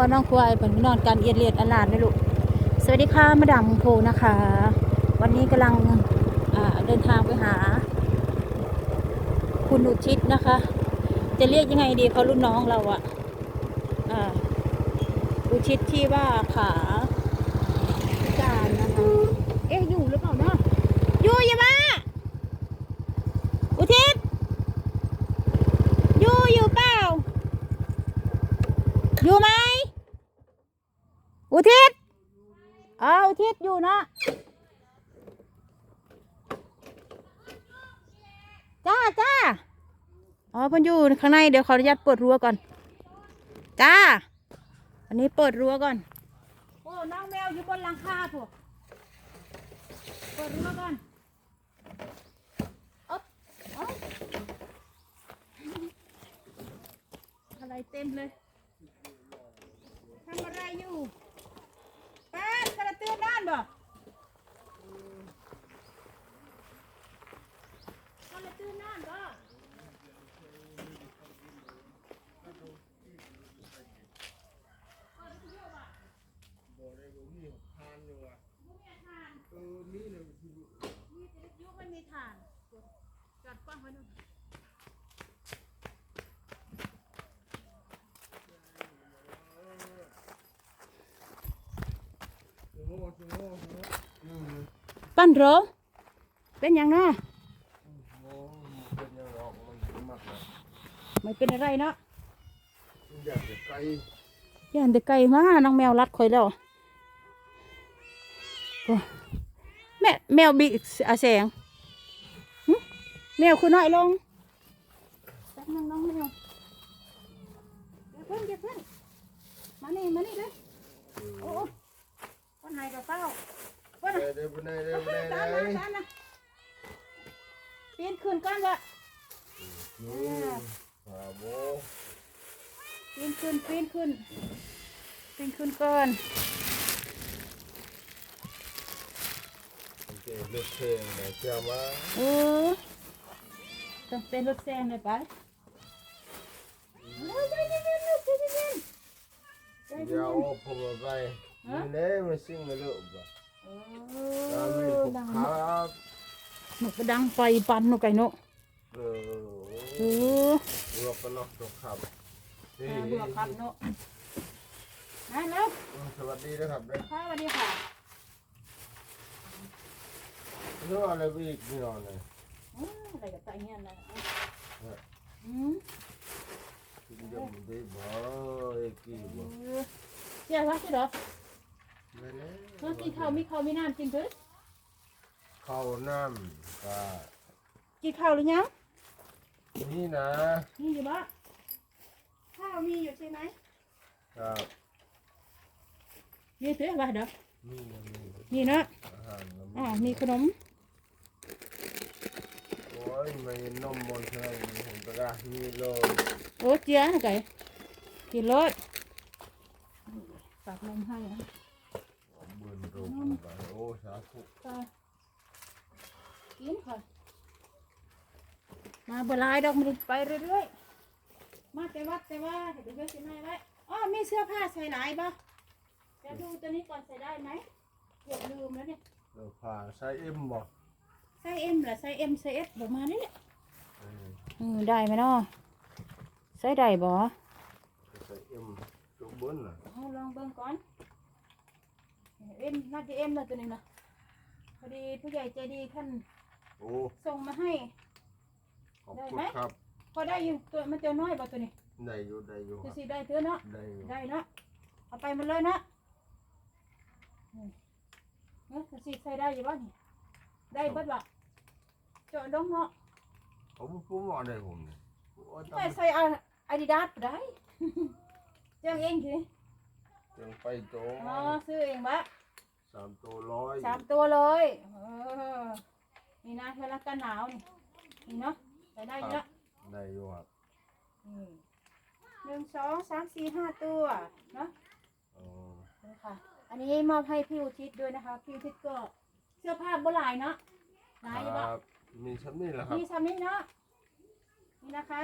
วน้องควายเป็นนอนการเอียดเลียดอลาดนะลูกสวัสดีค่ะมาดามโพนะคะ วันนี้กำลังเดินทางไปหา คุณอุทิศนะคะ จะเรียกยังไงดีเขารุ่นน้องเราอะอ่าอุทิศที่ว่าขาพิการนะคะ เอ๊ะอยู่หรือเปล่าเนาะอยู่อย่ามา อุทิศอยู่อยู่เปล่า อยู่ไหม อุทิศอ้าว อยู่เนาะจ้าจ้าอ๋อเพันอยู่ข้างในเดี๋ยวขออนุญาตเปิดรั้วก่อน จ้า อันนี้เปิดรั้วก่อน โอ้น้องแมวอยู่บนหลังคาถูกเปิดรั้วก่อนอ๊บอ๊บอะไรเต็มเลยทำอะไรอยู่ ป้านกระตือด้านบ่กระตือด้านบ่มีแต่ยุคไม่มีฐานจัดกว้างไว้หน่อย ปั้นเหรอเป็นยังนะไม่เป็นอะไรเนาะย่านแต่าเด็กไก่มาน้องแมวรัดคอยแล้วแม่แมวบีอาแสงแมวคือน้อยลงแป๊บนึงน้องแมวเดี๋ยวเพิ่งเดี๋ยวเพิ่งมานี่มานี่เลยโอ้ โอ้คนหายกับเป้าคนเดี๋ยวไปไหนเดี๋ยวไปตามไหนมาตามมาปีนขึ้นก่อนวะนู่นขาโบปีนขึ้นปีนขึ้นปีนขึ้นก่อนโอเคเลือกเพลงไหนเชื่อมาเออต้องเป็นรถแซงเลยไปเออใจเย็นๆลูกใจเย็นๆใจเดี๋เย็ยวนเอาผมไป นี่เน่มาซิ่งมาเลือกบ่ๆเอตามมีอผมดังครับหนูก็ดังไฟปันหนูไก่หนูเอเอออรวบกันเนาะตัวครับนี่มาบัวครับหนูมาแล้วสวัสดีนะครับเด้อค่ะสวัสดีค่ะเรื่องอะไรไปอีกนี่นอนเลยอืมอะไรกับใจเงี้ยนะอืมกินยมได้บ่เอ้กี่บ่เออเจ้าว่าใช่เหรอ ไม่แน่เมื่อกินข้าวมีข้าวมีน้ำกินเถอะข้าวน้ำก็กินข้าวหรือยังนี่นะมีอยู่บ้าข้าวมีอยู่ใช่ไหมครับมีเถอะว่าเด้อนี่นะนี่มีเนาะอาหารน้ำอ๋อมีขนมโอ้ยไม่นมมนเท่าไหร่ผมก็ได้มีโลโอ้เจียนะไก่กินรสฝากนมให้นะ เบิร์นโรคไปโอ้สาธุไปกินค่ะ มาบหลายดอกมันไปเรื่อยๆ มาแต่วัดแต่ว่าเดี๋ยวเดี๋ยวสิมาไว้อ๋อมีเสื้อผ้าใส่หลายปะเดี๋ยวดูตัวนี้ก่อนใส่ได้ไหมเกือบลืมแล้วเนี่ยเราผ่าใช้เอ็มบ่ไซส์เอ็มหรือไซส์เอ็มไซส์เอสประมาณนี้แหละเอออืมได้ไหมเนาะไซส์ได้บ่ใช้เอ็มตัวเบิ้ลน่ะเอาลองเบิ่งก่อน เอ็มน่าจะเอ็มแล้วตัวนี้นะพอดีผู้ใหญ่ใจดีท่านโอ้ส่งมาให้ ขอบคุณครับพอได้อยู่ตัวมันตัวน้อยบ่ตัวนี้ได้อยู่ได้อยู่คตัวรับสีได้เถอะเนาะ ได้อยู่ได้เนาะเอาไปหมันเลยเนาะนี่เนาะตัวสีใส่ได้อยู่บ่นี่ได้เบิดบ่เจาะดงเนาะผมผมบอกได้ผมเนี่ยโอ้ยไม่ใส่อาดิดาสได้ เจ้าเองสิ จังไปโตอ๋อซื้อเองบะ สามตัวร้อยสามตัวเลยเออนี่นะเวลากันหนาวนี่นี่เนาะใส่ได้อยู่แล้วได้อยู่ครับนี่หนึ่งสองสามสี่ห้าตัวเนาะอ๋อนี่ค่ะ อันนี้มอบให้พี่อุทิศด้วยนะคะ พี่อุทิศก็เสื้อผ้าโบราณเนาะหลายอยู่คปะรับมีชั้นนี่แหละครับ มีสามีเนาะนี่นะคะ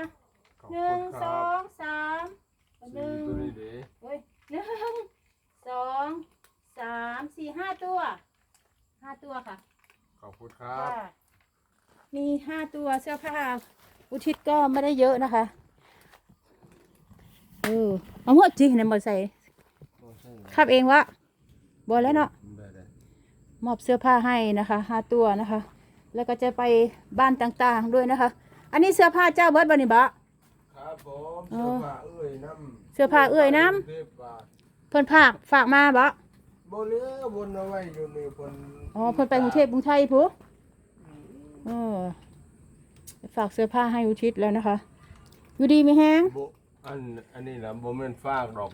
ขอบหคุนึ่งณคสรัอบงสามหสี่นึ่งตัวนี้เด้เฮ้ยหนึ่ง สามสี่ห้าตัวห้าตัวค่ะขอบคุณครับมีห้าตัวเสื้อผ้า อุทิศก็ไม่ได้เยอะนะคะเออเอมหัวจีในหมอใส่ขับเองวะบอแล้วเนาะมอบเสื้อผ้าให้นะคะห้าตัวนะคะ แล้วก็จะไปบ้านต่างๆด้วยนะคะ อันนี้เสื้อผ้าเจ้าเบิร์ดบันิบะ ครับผมเสื้อผ้าเอื้อยน้ำเสื้อผ้าเอื้อยน้ำเพบาท เพิ่าฝากมาบะ บ่เหลือบนเอาไว้อยู่นี่เพิ่นอ๋อเพิ่นไปกรุงเทพกรุงไทยผู้เออฝากเสื้อผ้าให้อุทิศแล้วนะคะ อยู่ดีไม่แห้งบ่อันอันนี้ล่ะบ่แม่นฟากดอก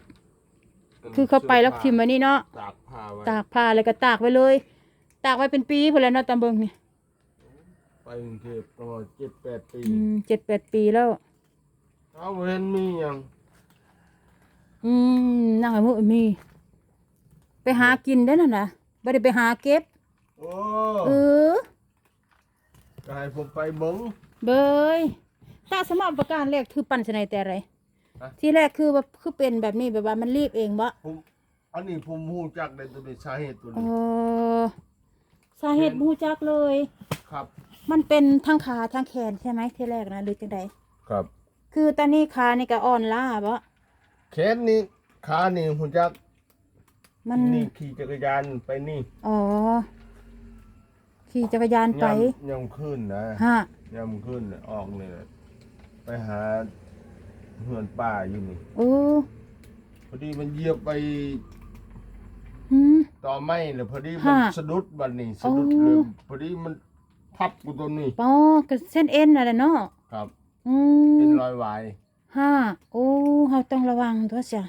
คือเขาไปแล้วทิมไว้นี่เนาะตากผ้าไว้ตากผ้าแล้วก็ตากไว้เลย ตากไว้เป็นปีพอแล้วเนาะตามเบิงนี่ไปกรุงเทพประมาณ7-8ปีอืมเจ็ดแปดปีแล้วเอาบ่เห็นมีหยังอืมนั่งไอ้มือมี ไปหากินได้นั่นนะไม่ได้ไปหาเก็บ โอ้เออ ก็ให้ผมไปเบิ่งเบยตาสมอประการแรกคือปั่นสนแต่อะไร ฮะ ที่แรกคือว่าคือเป็นแบบนี้แบบว่ามันรีบเองบ่ผมอันนี้ผมฮู้จักได้ตัวนี้สาเหตุตัวเอนี้อสาเหตุบรูจักเลย ครับ มันเป็นทั้งขาทั้งแขนใช่ไหมที่แรกนะหรือจังใดครับ คือตอนนี้ขานี่ก็อ่อนล้าบ่แขนนี่ขานี่ฮู้จัก มัน นี่ขี่จักรยานไปนี่อ๋อ ขี่จักรยานไปยามยามขึ้นนะฮะยามขึ้นน่ะออกนี่แหละไปหาเฮือนป่าอยู่นี่โอ้พอดีมันเหยียบไปหืม ต่อไม้แล้วพอดีมันฮะสะดุดบัดนี้สะดุดโอ้ เลยพอดีมันพับกูตัวนี้ปอก็เส้นเอ็นอะไรเนาะครับ อืเป็นมรอยวาย ฮะโอ้เฮาต้องระวังตัวเสีย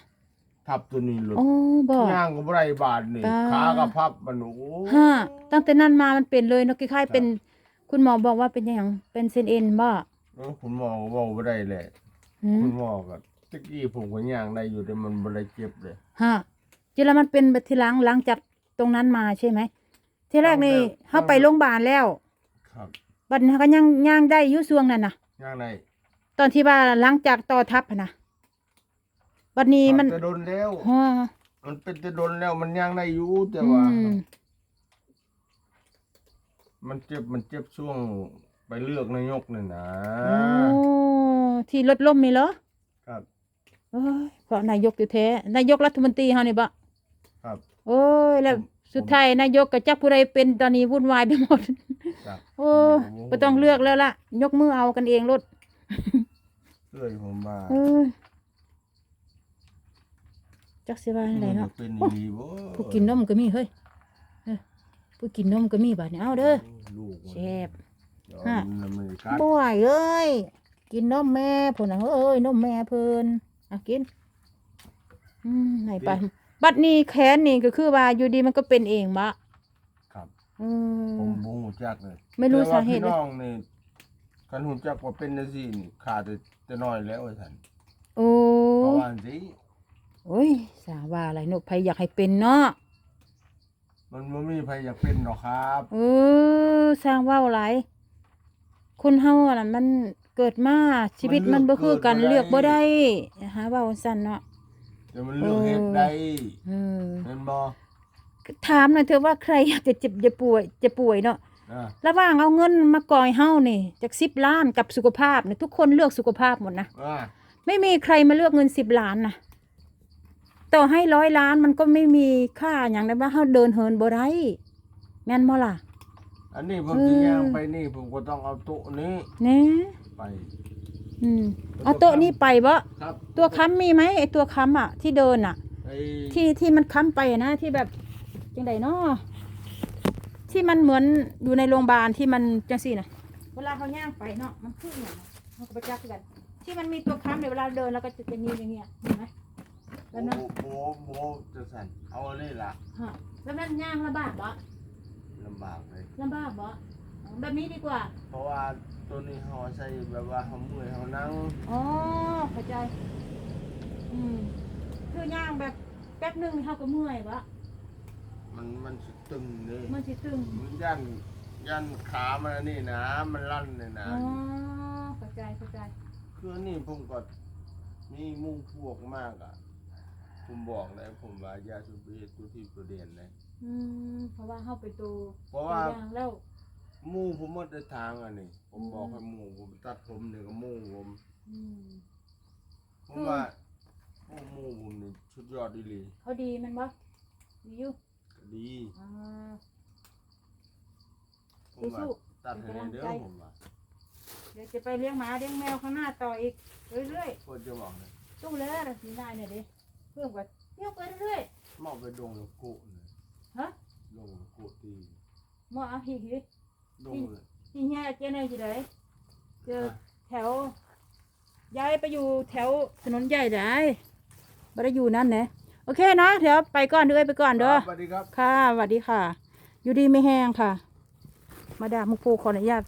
ทับตัวนี้หลุดโอ้บ่ย่างก็บ่ได้บาดนี่ตาขาก็พับมันโอ้ฮะตั้งแต่นั้นมามันเป็นเลยเนาะคล้ายๆเป็น คุณหมอบอกว่าเป็นหยังเป็นเส้นเอ็นบ่เออคุณหมอก็บอกบ่ได้แหละหืมคุณหมอก็ตะกี้ผมก็ย่างได้อยู่แต่มันบ่ได้เจ็บเลยฮะจิแล้วมันเป็นทีหลังหลังจากตรงนั้นมาใช่ไหมที่แรกนี่เอาแล้วเฮาไปโรงพยาบาลแล้ว ครับบัดนี้ก็ยังย่างได้อยู่ช่วงนั้นน่ะย่างได้ตอนที่ว่าหลังจากต่อทับอะนะ บัดนี้มันแต่โดนแล้วฮะมันเป็นแต่โดนแล้วมันย่างได้อยู่แต่ว่าอืมมันเจ็บมันเจ็บช่วงไปเลือกนายกนี่นะ โอ้ที่รถล่มนี่เหรอครับโอ้ยเพราะนายกอยู่แท้นายกรัฐมนตรีเฮานี่บ่ครับ โอ้ยแล้วผมสุดท้ายนายกกับจักผู้ใดเป็นตอนนี้วุ่นวายไปหมด ครับโอ้ยบ่ต้องเลือกแล้วล่ะ ยกมือเอากันเองรถเอ้ยผมว่า เออ จักสิว่าอะไรเนาะมัเป็นดีบ่ผู้กินนมก็มีเฮ้ยเออผู้กินนมก็มีบัดนี้เอาเด้อลูกมันแซ่บเดี๋ยวฮะมันมันกัดบ่ไหวเอ้ยกินนมแม่พุ่นน่ะเอ้ยนมแม่เพิ่นอะกินอืมไหนไปบัดนี้แขนนี่ก็คือว่าอยู่ดีมันก็เป็นเองบะครับเออผมบ่ฮู้จักเลยไม่รู้แต่ว่สาเหตุเลยพี่น้องนี่คันฮู้จักว่าเป็นจังซี่นี่ขาดแต่แต่น้อยแล้วไอ้ท่านโอ้เพราะว่าสิ โอ้ย สาว่าอะไรนกไผอยากให้เป็นเนาะมันบ่มีใครอยากเป็นหรอกครับเออสร้างเว้าหลายคนเฮาอะน่ะมันเกิดมาชีวิตมันบ่คือกันเลือกบ่ได้หาเว้าซั่นเนาะแต่มันเลือกเฮ็ดได้เออเห็นบ่ถามหน่อยเถอะว่าใครอยากจะเจ็บจะป่วยจะป่วยเนาะอะระหว่างเอาเงินมากอยเฮานี่จากสิบล้านกับสุขภาพเนี่ยทุกคนเลือกสุขภาพหมดนะอะไม่มีใครมาเลือกเงินสิบล้านนะ ต่อให้ร้อยล้านมันก็ไม่มีค่าอย่างนั้นว่าเฮาเดินเหินบ่ได้แม่นบ่ล่ะ อันนี้ผมเออสิย่างไปนี่ผมก็ต้องเอาโต๊ะนี้แน่ไป อืมเอาโต๊ะนี้ไปบ่ครับตัวค้ำมีไหมไอตัวค้ำอะ ที่เดินอะ ไอ้ที่ที่มันค้ำไปอะนะที่แบบจังไดเนาะที่มันเหมือนอยู่ในโรงพยาบาลที่มันจังซี่นะเวลาเขาย่างไปเนาะมันขึ้นอย่างมันก็ไปจักกัน ที่มันมีตัวค้ำเนี่ยเวลาเดินแล้วก็จะเป็นยืนอย่างเงี้ยเห็นไหม แล้โบวนั้นโบโบจะสั่นเอาอันนี้ล่ะฮะแล้วมันย่างลำบากบ่ลำบากเลย ลำบากบ่อ๋อแบบนี้ดีกว่า เพราะว่าตัวนี้เขาใช้แบบว่าเขาเมื่อยเขานั่งอ๋อเข้าใจ อืม คือย่างแบบแป๊บหนึงเขาก็เมื่อยบ่มันมันสิตึงเลยมันสิตึง มันยันยันขามันอันนี่นะ มันลั่นเลยนะอ๋อเข้าใจเข้าใจ คืออันนี่ผมก็มีหมู่พวกมากอะ ผมบอกเลยผมว่ายาสูบเบตัวที่ตัวเด่นเลย อืมเพราะว่าเข้าไปตัวเพราะว่า ตัวอย่างแล้ว หมูผมหมดในทางอันนี้ผมบอกให้หมูผมตัดผมหนึ่งกับหมูผม อืม ผมว่าโอ้หมูผมนี่ชุดยอดดีหลีเขาดีแมันบ่ดีอยู่ก็ดีอ่า ผมว่าสู้ตัดให้ในเด้อเป็นกำลังใจ ผมว่าเดี๋ยวจะไปเลี้ยงหมาเลี้ยงแมวข้างหน้าต่ออีกเรื่อยคนจะบอกเลยๆตู้เลยนะสีได้เนี่ยดิ เพิ่มกันเที่ยวไปเรื่อย มอบไปดงแล้วโกะเลยๆฮะ ดงแล้วโกะตีหมอเอาหิหิดงเลยที่เฮียเจ๊เนยจีไดเจอแถวย้ายไปอยู่แถวถนนใหญ่ได้บ่ได้อยู่นั่นนะโอเคเนาะเดี๋ยวไปก่อนเด้อไปก่อนเด้อ สวัสดีครับ ค่ะสวัสดีค่ะ อยู่ดีไม่แห้งค่ะ มาดามมุกปูขออนุญาต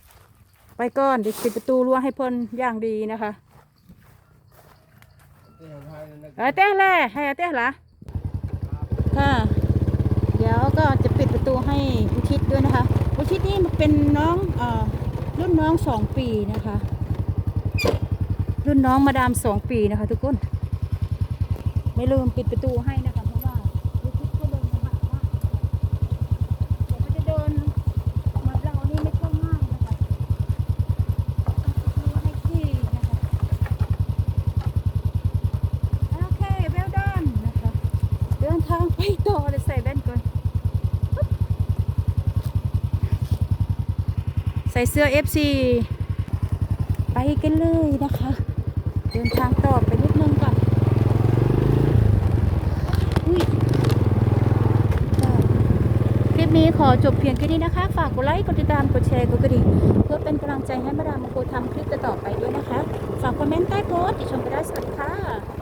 ไปก่อนเดี๋ยวปิดประตูรั้วให้เพิ่นอย่างดีนะคะเต้นไทยนะ เออเต้แล่ให้เต้ละค่ะ เดี๋ยวก็จะปิดประตูให้อุทิศด้วยนะคะ อุทิศนี่มันเป็นน้องเอ่อรุ่นน้องสองปีนะคะ รุ่นน้องมาดามสองปีนะคะ ทุกคน ไม่ลืมปิดประตูให้นะคะเพราะว่าอุทิศก็โดนมาหาว่าผมก็จะโดนหมาเรานี่ไม่เข้าง่ายนะคะต้องปิดประตูให้ที่นะคะ โอเค well done นะคะ เดินทางไปต่อเลยใส่แว่นก่อนปึ๊บ ใส่เสื้อ FC ไปกันเลยนะคะ เดินทางต่อไปนิดนึงก่อนอุ้ยคลิปนี้ขอจบเพียงแค่นี้นะคะ ฝากกดไลค์กดติดตามกดแชร์กดกระดิ่งเพื่อเป็นกำลังใจให้มาดามโกทำคลิปต่อไปด้วยนะคะ ฝากคอมเมนต์ใต้โพสต์ติชมไปได้สวัสดีค่ะ